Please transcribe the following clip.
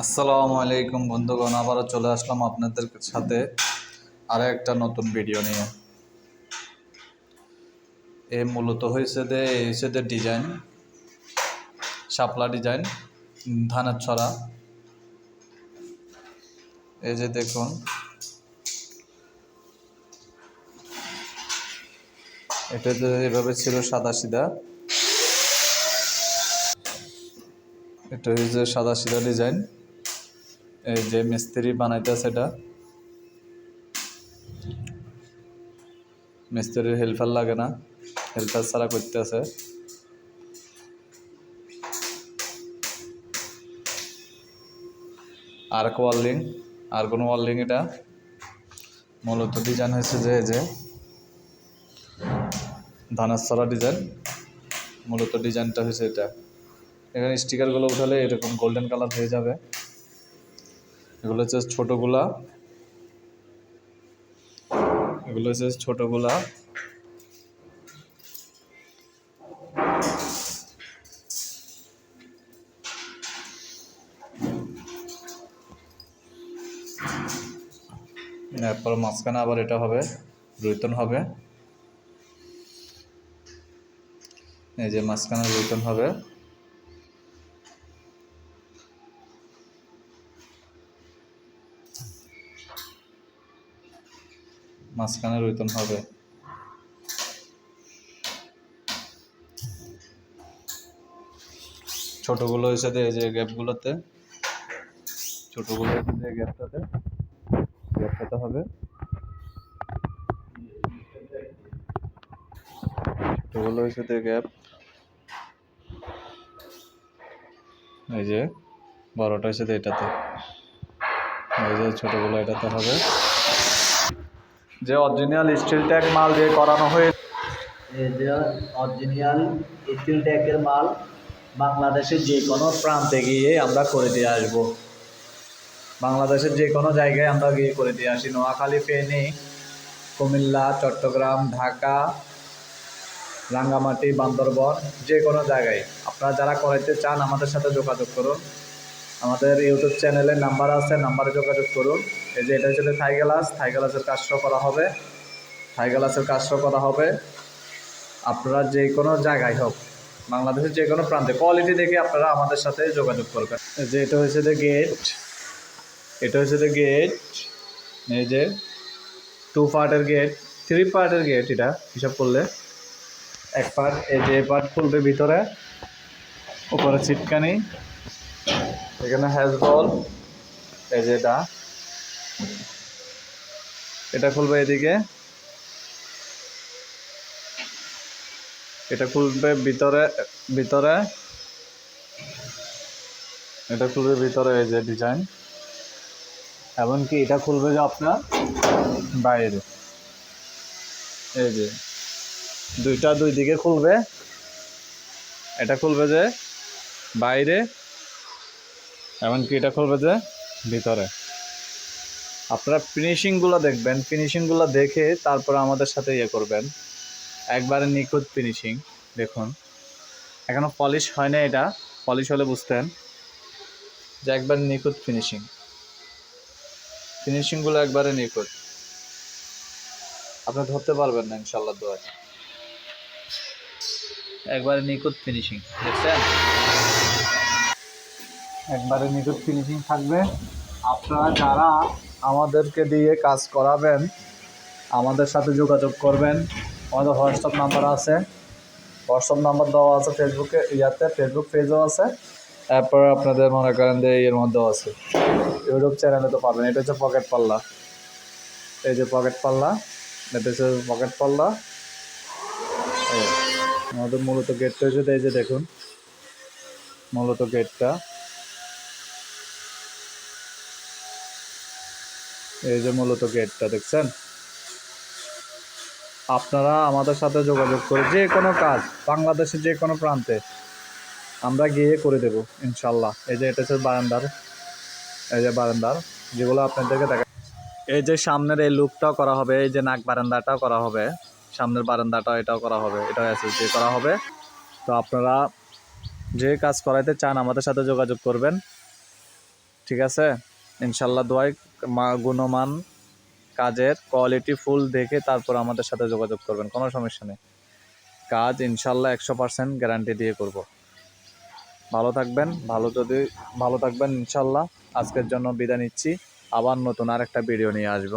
আসসালামু আলাইকুম বন্ধুগণ, আবারও চলে আসলাম আপনাদের সাথে আরও একটা নতুন ভিডিও নিয়ে। এ মূলত হয়েছে যে হয়েছে যে ডিজাইন শাপলা ডিজাইন ধানের ছড়া। এই যে দেখুন, এটা যে এভাবে ছিল সাদা সিধা। এটা হচ্ছে সাদা সিধা ডিজাইন এই যে মিস্ত্রি বানাইতেছে এটা মিস্ত্রির হেল্পার লাগে না, হেল্পার ছাড়া করতেছে। আর এক ওয়ার্লিং আর কোনো ওয়ার্লিং এটা। মূলত ডিজাইন হয়েছে যে যে ধানের ছড়া ডিজাইন মূলত ডিজাইনটা হয়েছে এটা। এখানে স্টিকারগুলো উঠালে এরকম গোল্ডেন কালার হয়ে যাবে। এগুলো হচ্ছে ছোটোগুলা। এগুলো হচ্ছে ছোটোগুলা। এরপর মাঝখানে আবার এটা হবে, রুইতন হবে। এই যে মাঝখানে রুইতন হবে। মাঝখানে রুইতন হবে। ছোটগুলো হয়েছে এই যে গ্যাপগুলোতে। ছোটগুলো হয়েছে যে গ্যাপটাতে। গ্যাপটাতে হবে। ছোটগুলো হয়েছে গ্যাপ। এই যে, বড়টা যে এটাতে। এই যে ছোটগুলো এটাতে হবে। যে অরিজিনাল স্টিল ট্যাগ মাল দিয়ে করানো হয়ে এই যে অরিজিনাল স্টিল ট্যাকের মাল বাংলাদেশের যে কোনো প্রান্তে গিয়ে আমরা করে দিয়ে আসব। বাংলাদেশের যে কোনো জায়গায় আমরা গিয়ে করে দিয়ে আসি। নোয়াখালী, ফেনী, কুমিল্লা, চট্টগ্রাম, ঢাকা, রাঙ্গামাটি, বান্দরবন, যে কোনো জায়গায়। আপনারা যারা করাইতে চান আমাদের সাথে যোগাযোগ করুন। আমাদের ইউটিউব চ্যানেলের নাম্বার আছে, নাম্বারে যোগাযোগ করুন। এই যে এটা হচ্ছে থাই গ্লাস থাই গ্লাসের করা হবে। থাই গ্লাসের করা হবে। আপনারা যে কোনো জায়গায় হোক, বাংলাদেশের যে কোনো প্রান্তে কোয়ালিটি দেখে আপনারা আমাদের সাথে যোগাযোগ করবেন। যে এটা হচ্ছে যে গেট এটা হচ্ছে যে গেট এই যে টু পার্টের গেট থ্রি পার্টের গেট এটা, হিসাব করলে। এক পার্ট এই যে পার্ট খুলবে ভিতরে, উপরে ছিটকানি। এখানে হ্যাজ বল এই যে এটা। এটা খুলবে এদিকে। এটা খুলবে ভিতরে ভিতরে। এটা খুলবে ভিতরে, এই যে ডিজাইন এমনকি এটা খুলবে যে আপনার বাইরে। এই যে, দুইটা দুই দিকে খুলবে। এটা খুলবে যে বাইরে। এমনকি এটা খুলবে যে ভিতরে। আপনারা ফিনিশিংগুলো দেখবেন ফিনিশিংগুলো দেখে তারপরে আমাদের সাথে ইয়ে করবেন। একবারে নিখুঁত ফিনিশিং দেখুন। এখনও পলিশ হয় না এটা পলিশ হলে বুঝতেন যে একবার নিখুঁত ফিনিশিং ফিনিশিংগুলো একবারে নিখুঁত। আপনি ধরতে পারবেন না ইনশাল্লাহ দোয়া একবারে নিখুঁত ফিনিশিং দেখছেন? একবারে নিখুঁত ফিনিশিং থাকবে। আপনারা যারা আমাদেরকে দিয়ে কাজ করাবেন, আমাদের সাথে যোগাযোগ করবেন। আমাদের হোয়াটসঅ্যাপ নাম্বার আছে। হোয়াটসঅ্যাপ নাম্বার দেওয়া আছে ফেসবুকে ইয়াতে ফেসবুক পেজও আছে। তারপর আপনাদের মনে করেন যে এর মধ্যেও আছে। ইউটিউব চ্যানেলে তো পাবেন। এটা হচ্ছে পকেট পাল্লা এই যে পকেট পাল্লা এটা হচ্ছে পকেট পাল্লা আমাদের মূলত গেটটা হচ্ছে এই যে দেখুন। মূলত গেটটা এই যে মূলত গেটটা দেখছেন? আপনারা আমাদের সাথে যোগাযোগ করে যে কোনো কাজ, বাংলাদেশের যে কোনো প্রান্তে আমরা গিয়ে করে দেব, ইনশাল্লাহ। এই যে এটা হচ্ছে বারান্দার, এই যে বারান্দার, যেগুলো আপনাদেরকে দেখা এই যে সামনের এই লুকটাও করা হবে, এই যে নাক বারান্দাটাও করা হবে, সামনের বারান্দাটাও এটাও করা হবে, এটাও এসএস দিয়ে করা হবে। তো আপনারা যে কাজ করাইতে চান আমাদের সাথে যোগাযোগ করবেন, ঠিক আছে? ইনশাল্লাহ দোয়াই গুণমান কাজের কোয়ালিটি ফুল দেখে তারপর আমাদের সাথে যোগাযোগ করবেন, কোনো সমস্যা নেই। কাজ ইনশাল্লাহ একশো পার্সেন্ট গ্যারান্টি দিয়ে করব। ভালো থাকবেন, ভালো যদি, ভালো থাকবেন ইনশাল্লাহ। আজকের জন্য বিদায় নিচ্ছি, আবার নতুন আর একটা ভিডিও নিয়ে আসব।